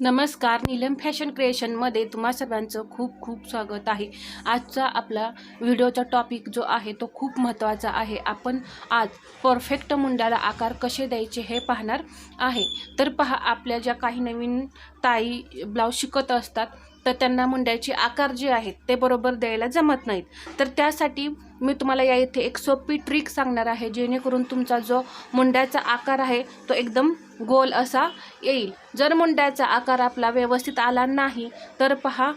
नमस्कार नीलम फॅशन क्रिएशनमध्ये तुम्हा सर्वांचं खूप खूप स्वागत आहे. आजचा आपला व्हिडिओचा टॉपिक जो आहे तो खूप महत्त्वाचा आहे. आपण आज परफेक्ट मुंड्याला आकार कसे द्यायचे हे पाहणार आहे. तर पहा आपल्या ज्या काही नवीन ताई ब्लाऊज शिकत असतात तर त्यांना मुंड्याचे आकार जे आहेत ते बरोबर द्यायला जमत नाहीत. तर त्यासाठी मी तुम्हाला या इथे एक सोपी ट्रिक सांगणार आहे जेणेकरून तुमचा जो मुंड्याचा आकार आहे तो एकदम गोल असा येईल. जर मुंड्याचा आकार आपला व्यवस्थित आला नाही तर पहा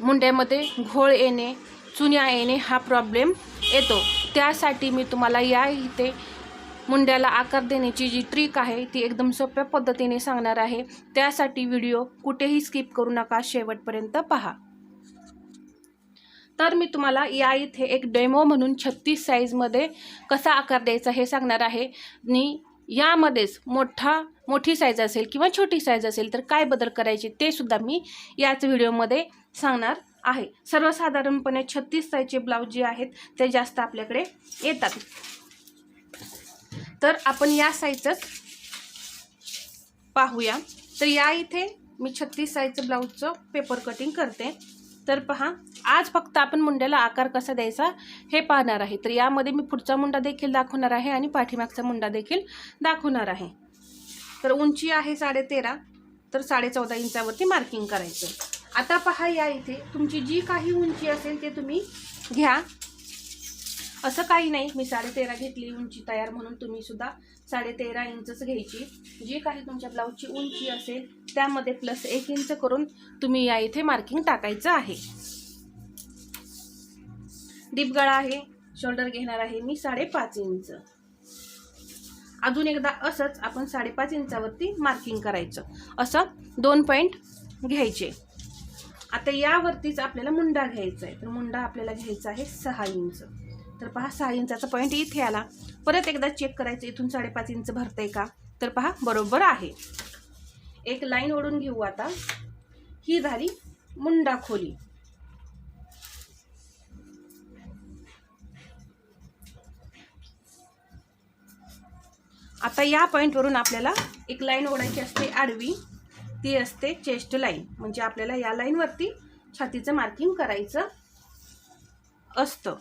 मुंड्यामध्ये घोळ येणे चुन्या येणे हा प्रॉब्लेम येतो. त्यासाठी मी तुम्हाला या इथे मुंड्याला आकार देण्याची जी ट्रिक आहे ती एकदम सोप्या पद्धतीने सांगणार आहे. त्यासाठी व्हिडिओ कुठेही स्किप करू नका शेवटपर्यंत पहा. तर मी तुम्हाला या इथे एक डेमो म्हणून छत्तीस साईजमध्ये कसा आकार द्यायचा हे सांगणार आहे. आणि यामध्येच मोठा मोठी साईज असेल किंवा छोटी साईज असेल तर काय बदल करायचे ते सुद्धा मी याच व्हिडिओमध्ये सांगणार आहे. सर्वसाधारणपणे छत्तीस साईजचे ब्लाऊज जे आहेत ते जास्त आपल्याकडे येतात. तर आपण या साईजच पाहूया. तर या इथे मी छत्तीस साईजचं ब्लाऊजचं पेपर कटिंग करते. तर पहा आज फक्त आपण मुंड्याला आकार कसा द्यायचा हे पाहणार आहे. तर यामध्ये मी पुढचा मुंडा देखील दाखवणार आहे आणि पाठीमागचा मुंडा देखील दाखवणार आहे. तर उंची आहे साडे तेरा तर साडे चौदा इंचावरती मार्किंग करायचं. आता पहा या इथे तुमची जी काही उंची असेल ते तुम्ही घ्या. असं काही नाही. मी साडे तेरा घेतली उंची तयार म्हणून तुम्ही सुद्धा साडेतेरा इंचच घ्यायची. जी काही तुमच्या ब्लाऊजची उंची असेल त्यामध्ये प्लस एक इंच करून तुम्ही या इथे मार्किंग टाकायचं आहे. दीपगळा आहे. शोल्डर घेणार आहे मी साडेपाच इंच. अजून एकदा असंच आपण साडेपाच इंचावरती मार्किंग करायचं. असं दोन पॉईंट घ्यायचे. आता यावरतीच आपल्याला मुंडा घ्यायचा आहे. तर मुंडा आपल्याला घ्यायचा आहे सहा इंच. तर पहा सहा इंचाचा पॉईंट इथे आला. परत एकदा चेक करायचं इथून साडेपाच इंच भरतंय का? तर पहा बरोबर आहे. एक लाईन ओढून घेऊ आता. ही झाली मुंडा खोली आता या पॉईंटवरून आपल्याला एक लाईन ओढायची असते आडवी ती असते चेस्ट लाईन म्हणजे आपल्याला या लाईनवरती छातीचं मार्किंग करायचं असतं.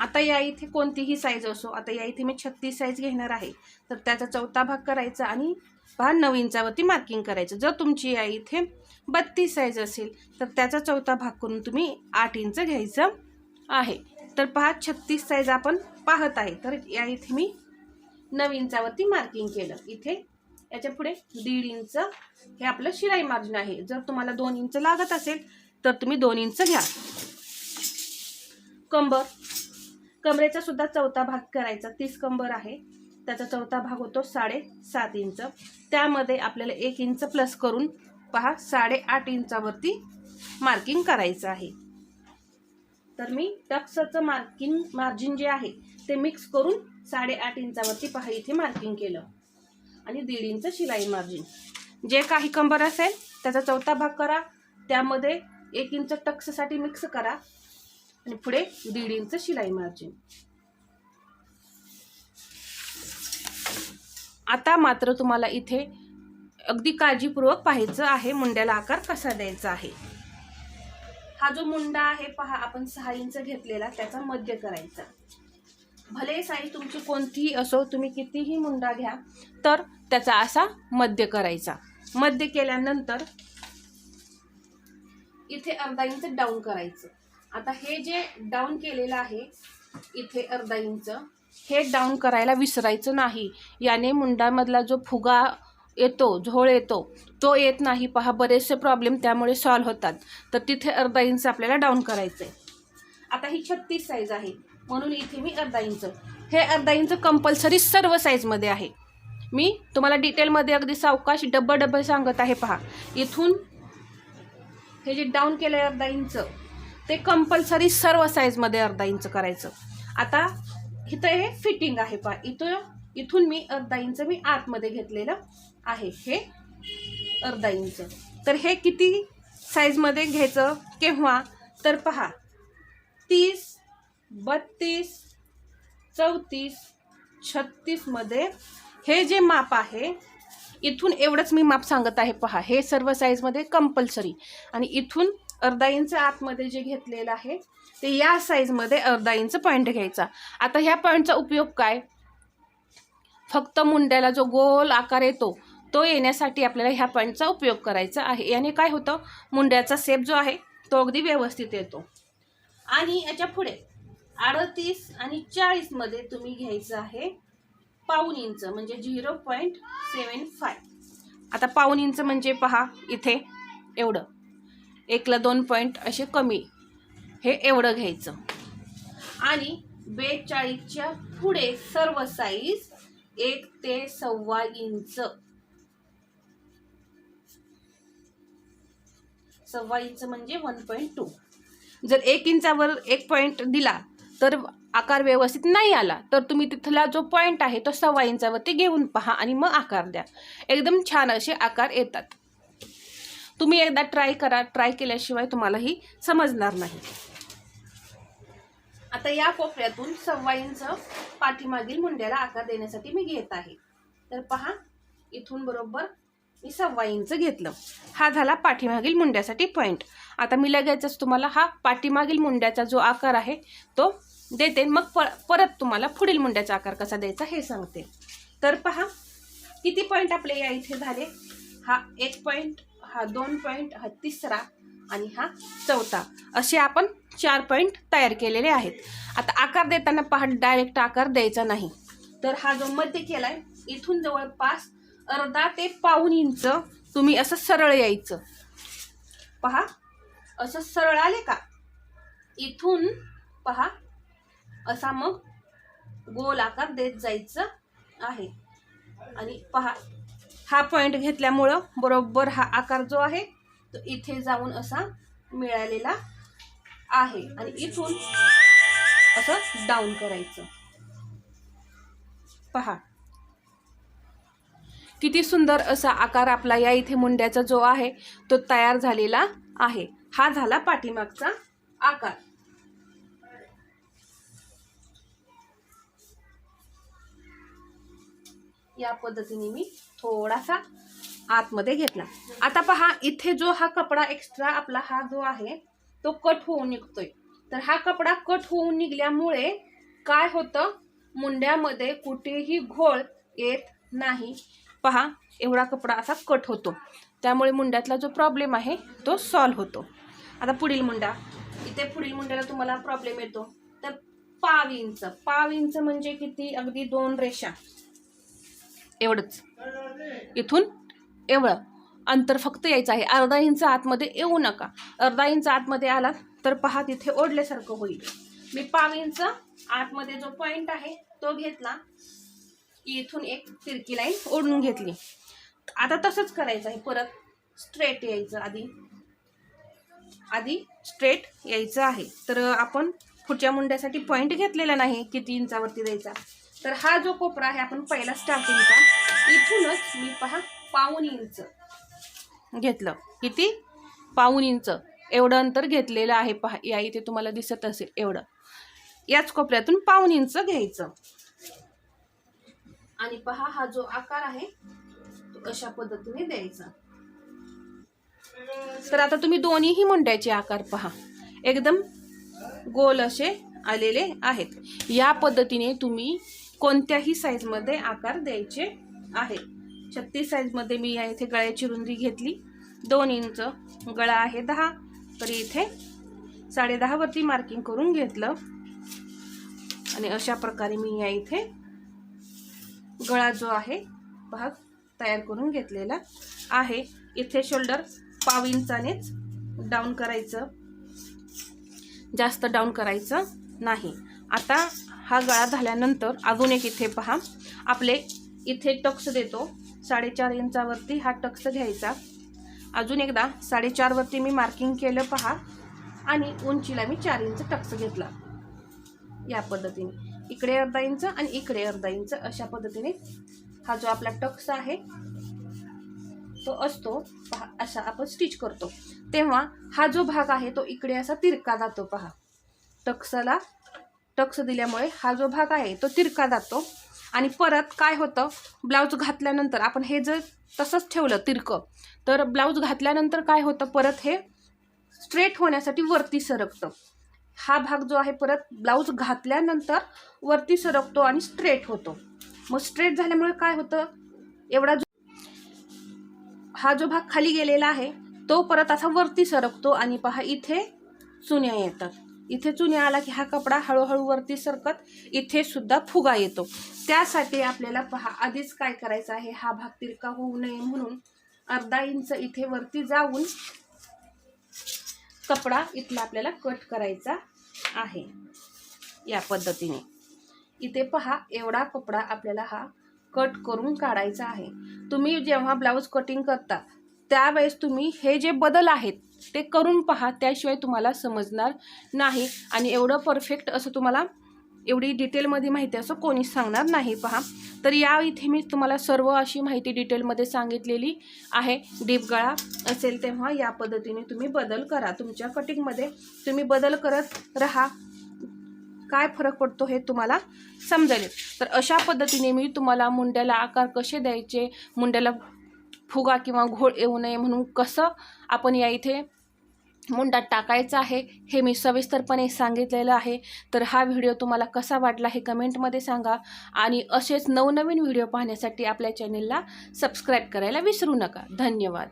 आता या इथे कोणतीही साईज असो आता या इथे मी छत्तीस साईज घेणार आहे तर त्याचा चौथा भाग करायचा आणि पहा नऊ इंचावरती मार्किंग करायचं. जर तुमची या इथे बत्तीस साईज असेल तर त्याचा चौथा भाग करून तुम्ही आठ इंच घ्यायचं आहे. तर पहा छत्तीस साईज आपण पाहत आहे तर या इथे मी नऊ इंचावरती मार्किंग केलं. इथे याच्यापुढे दीड इंच हे आपलं शिलाई मार्जिन आहे. जर तुम्हाला दोन इंच लागत असेल तर तुम्ही दोन इंच घ्या. कंबर. कमरेचा सुद्धा चौथा भाग करायचा. तीस कंबर आहे. त्याचा चौथा भाग होतो साडेसात इंच. त्यामध्ये आपल्याला एक इंच प्लस करून पहा साडेआठ इंचावरती मार्किंग करायचं आहे. तर मी टक्सचं मार्किंग मार्जिन जे आहे ते मिक्स करून साडेआठ इंचावरती पहा इथे मार्किंग केलं. आणि दीड इंच शिलाई मार्जिन जे काही कंबर असेल त्याचा चौथा भाग करा. त्यामध्ये एक इंच टक्ससाठी मिक्स करा. आणि पुढे दीड इंच शिलाई मार्जिन आता मात्र तुम्हाला इथे अगदी काळजीपूर्वक पाहायचं आहे मुंड्याला आकार कसा द्यायचा आहे. हा जो मुंडा आहे पहा आपण सहा इंच घेतलेला त्याचा मध्य करायचा. भले साईज तुमची कोणतीही असो तुम्ही कितीही मुंडा घ्या तर त्याचा असा मध्य करायचा. मध्य केल्यानंतर इथे अर्धा इंच डाऊन करायचं. आता हे जे डाऊन केलेलं आहे इथे अर्धा इंच हे डाऊन करायला विसरायचं नाही. याने मुंडामधला जो फुगा येतो झोळ येतो तो येत नाही. पहा बरेचसे प्रॉब्लेम त्यामुळे सॉल्व्ह होतात. तर तिथे अर्धा इंच आपल्याला डाऊन करायचं आहे आता ही छत्तीस साईज आहे. म्हणून इथे मी अर्धा इंच. हे अर्धा इंच कंपल्सरी सर्व साईजमध्ये आहे. मी तुम्हाला डिटेलमध्ये अगदी सावकाश डब्बा डब्बल सांगत आहे पहा. इथून हे जे डाऊन केलं आहे अर्धा इंच ते कंपल्सरी सर्व साईजमध्ये अर्धा इंच करायचं. आता इथं हे फिटिंग आहे पहा. इथं इथून मी अर्धा इंच मी आतमध्ये घेतलेलं आहे हे अर्धा इंच तर हे किती साईजमध्ये घ्यायचं केव्हा? तर पहा. तीस बत्तीस चौतीस छत्तीसमध्ये हे जे माप आहे इथून एवढंच मी माप सांगत आहे पहा. हे सर्व साईजमध्ये कंपल्सरी आणि इथून अर्धा इंच आतमध्ये जे घेतलेलं आहे ते या साईजमध्ये अर्धा इंच पॉईंट घ्यायचा. आता ह्या पॉईंटचा उपयोग काय? फक्त मुंड्याला जो गोल आकार येतो तो येण्यासाठी आपल्याला ह्या पॉईंटचा उपयोग करायचा आहे. याने काय होतं? मुंड्याचा सेप जो आहे तो अगदी व्यवस्थित येतो. आणि याच्यापुढे अडतीस आणि चाळीसमध्ये तुम्ही घ्यायचं आहे पाऊन इंच म्हणजे झिरो पॉईंट सेवन फाय आता पाऊन इंच म्हणजे पहा इथे एवढं. एकला दोन पॉईंट असे कमी. हे एवढं घ्यायचं. आणि बेचाळीसच्या पुढे सर्व साईज एक ते सव्वा इंच. सव्वा इंच म्हणजे वन पॉईंट टू. जर एक इंचावर एक पॉईंट दिला तर आकार व्यवस्थित नाही आला तर तुम्ही तिथला जो पॉईंट आहे तो सव्वा इंचावरती घेऊन पहा आणि मग आकार द्या. एकदम छान असे आकार येतात. तुम्ही एकदा ट्राय करा ट्राय केल्याशिवाय तुम्हालाही समजणार नाही. आता या कोपऱ्यातून सव्वा इंच पाठीमागील मुंड्याला आकार देण्यासाठी मी घेत आहे. तर पहा इथून बरोबर मी सव्वा इंच घेतलं. हा झाला पाठीमागील मुंड्यासाठी पॉईंट आता मी लगेचच तुम्हाला हा पाठीमागील मुंड्याचा जो आकार आहे तो देते. मग प परत तुम्हाला पुढील मुंड्याचा आकार कसा द्यायचा हे सांगते. तर पहा किती पॉईंट आपले या इथे झाले? हा एक पॉईंट हा दोन पॉईंट हा तिसरा आणि हा चौथा. असे आपण चार पॉईंट तयार केलेले आहेत. आता आकार देताना पहा डायरेक्ट आकार द्यायचा नाही. तर हा जो मध्य केला आहे इथून जवळपास अर्धा ते पाऊन इंच तुम्ही असं सरळ यायचं. पहा असं सरळ आले का? इथून पहा असा मग गोल आकार देत जायचं आहे. आणि पहा हा पॉईंट घेतल्यामुळं बरोबर हा आकार जो आहे तो इथे जाऊन असा मिळालेला आहे. आणि इथून असं डाऊन करायचं. पहा. किती सुंदर असा आकार आपला या इथे मुंड्याचा जो आहे तो तयार झालेला आहे. हा झाला पाठीमागचा आकार. या पद्धतीने मी थोडासा आतमध्ये घेतला. आता पहा इथे जो हा कपडा एक्स्ट्रा आपला हा जो आहे तो कट होऊन निघतोय. तर हा कपडा कट होऊन निघल्यामुळे काय होतं? मुंड्यामध्ये कुठेही घोळ येत नाही. पहा एवढा कपडा असा कट होतो. त्यामुळे मुंड्यातला जो प्रॉब्लेम आहे तो सॉल्व्ह होतो. आता पुढील मुंडा. इथे पुढील मुंड्याला तुम्हाला प्रॉब्लेम येतो. तर पाव इंच. पाव इंच म्हणजे किती? अगदी दोन रेषा. एवढंच. इथून एवढं. अंतर फक्त यायचं आहे. अर्धा इंच आतमध्ये येऊ नका. अर्धा इंच आतमध्ये आला तर पहा तिथे ओढल्यासारखं होईल. मी पाव इंच आतमध्ये जो पॉईंट आहे तो घेतला. इथून एक तिरकी लाईन ओढून घेतली. आता तसंच करायचं आहे. परत स्ट्रेट यायचं आधी. आधी स्ट्रेट यायचं आहे. तर आपण पुढच्या मुंड्यासाठी पॉईंट घेतलेला नाही. किती इंचावरती द्यायचा? तर हा जो कोपरा आहे आपण पहिला स्टार्टिंगचा इथूनच मी पहा पाऊन इंच घेतलं. किती? पाऊन इंच. एवढं अंतर घेतलेलं आहे पहा. या इथे तुम्हाला दिसत असेल एवढं. याच कोपऱ्यातून पाऊन इंच घ्यायचं. आणि पहा हा जो आकार आहे तो अशा पद्धतीने द्यायचा? तर आता तुम्ही दोन्हीही मुंड्याचे आकार पहा. एकदम गोल असे आलेले आहेत. या पद्धतीने तुम्ही कोणत्याही साईजमध्ये आकार द्यायचे आहे छत्तीस साईजमध्ये मी या इथे गळ्याची रुंदी घेतली. दोन इंच गळा आहे दहा. तर इथे साडेदहावरती मार्किंग करून घेतलं. आणि अशा प्रकारे मी या इथे गळा जो आहे भाग तयार करून घेतलेला आहे. इथे शोल्डर पाव इंचानेच डाऊन करायचं. जास्त डाऊन करायचं नाही. आता हा गळा झाल्यानंतर अजून एक इथे पहा. आपले इथे टक्स देतो. साडेचार इंचावरती हा टक्स घ्यायचा. अजून एकदा साडेचारवरती मी मार्किंग केलं पहा. आणि उंचीला मी चार इंच टक्स घेतला. या पद्धतीने. इकडे अर्धा इंच आणि इकडे अर्धा इंच अशा पद्धतीने हा जो आपला टक्स आहे तो असतो. पहा असा आपण स्टिच करतो. तेव्हा हा जो भाग आहे तो इकडे असा तिरका जातो पहा. टक्सला टक्स दिल्यामुळे हा जो भाग आहे तो तिरका जातो. आणि परत काय होतं? ब्लाऊज घातल्यानंतर आपण हे जर तसंच ठेवलं तिरकं तर ब्लाऊज घातल्यानंतर काय होतं? परत हे स्ट्रेट होण्यासाठी वरती सरकतं. हा भाग जो आहे परत ब्लाऊज घातल्यानंतर वरती सरकतो आणि स्ट्रेट होतो. मग स्ट्रेट झाल्यामुळे काय होतं? एवढा जो हा जो भाग खाली गेलेला आहे तो परत असा वरती सरकतो आणि पहा इथे चुन्या येतात. इथे चुन्या आला की हा कपडा हळूहळू वरती सरकत इथे सुद्धा फुगा येतो. त्यासाठी आपल्याला पहा आधीच काय करायचं आहे? हा भाग तिरका होऊ नये म्हणून अर्धा इंच इथे वरती जाऊन कपडा इथला आपल्याला कट करायचा आहे. या पद्धतीने. इथे पहा एवढा कपडा आपल्याला हा कट करून काढायचा आहे. तुम्ही जेव्हा ब्लाऊज कटिंग करता त्यावेळेस तुम्ही हे जे बदल आहेत ते करून पहा त्याशिवाय तुम्हाला समजणार नाही. आणि एवढं परफेक्ट असं तुम्हाला एवढी डिटेलमध्ये माहिती असं कोणीच सांगणार नाही पहा. तर या इथे मी तुम्हाला सर्व अशी माहिती डिटेलमध्ये सांगितलेली आहे. डीप गळा असेल तेव्हा या पद्धतीने तुम्ही बदल करा. तुमच्या कटिंगमध्ये तुम्ही बदल करत राहा. काय फरक पडतो हे तुम्हाला समजेल. तर अशा पद्धतीने मी तुम्हाला मुंड्याला आकार कसे द्यायचे मुंड्याला फुगा किंवा घोळ येऊ नये म्हणून कसं आपण या इथे मुंडात टाकायचं आहे. हे मी सविस्तरपणे सांगितलेलं आहे. तर हा व्हिडिओ तुम्हाला कसा वाटला हे कमेंटमध्ये सांगा आणि असेच नवनवीन व्हिडिओ पाहण्यासाठी आपल्या चॅनेलला सबस्क्राईब करायला विसरू नका. धन्यवाद.